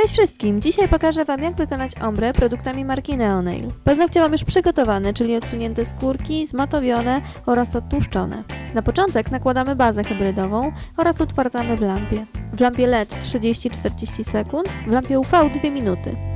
Cześć wszystkim! Dzisiaj pokażę Wam jak wykonać ombre produktami marki Neonail. Paznokcie mam już przygotowane, czyli odsunięte skórki, zmatowione oraz odtłuszczone. Na początek nakładamy bazę hybrydową oraz utwardzamy w lampie. W lampie LED 30-40 sekund, w lampie UV 2 minuty.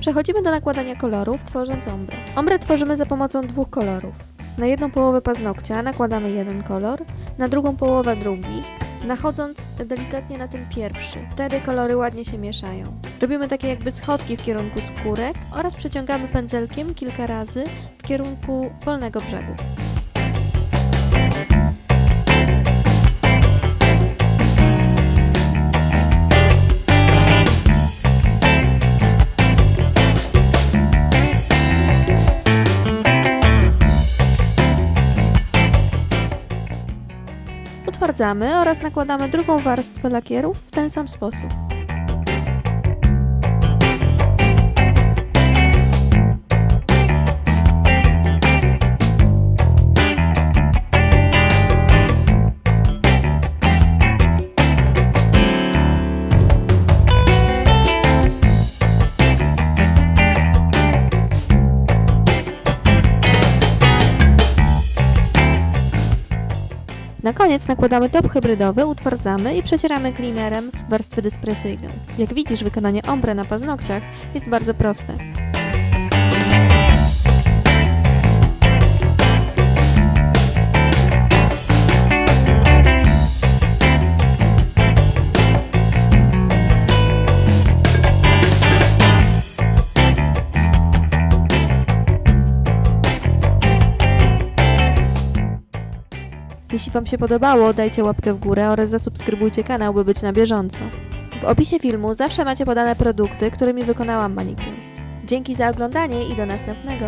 Przechodzimy do nakładania kolorów, tworząc ombre. Ombre tworzymy za pomocą dwóch kolorów. Na jedną połowę paznokcia nakładamy jeden kolor, na drugą połowę drugi, nachodząc delikatnie na ten pierwszy. Wtedy kolory ładnie się mieszają. Robimy takie jakby schodki w kierunku skórek oraz przeciągamy pędzelkiem kilka razy w kierunku wolnego brzegu. Utwardzamy oraz nakładamy drugą warstwę lakierów w ten sam sposób. Na koniec nakładamy top hybrydowy, utwardzamy i przecieramy cleanerem warstwę dyspresyjną. Jak widzisz, wykonanie ombre na paznokciach jest bardzo proste. Jeśli Wam się podobało, dajcie łapkę w górę oraz zasubskrybujcie kanał, by być na bieżąco. W opisie filmu zawsze macie podane produkty, którymi wykonałam manikur. Dzięki za oglądanie i do następnego.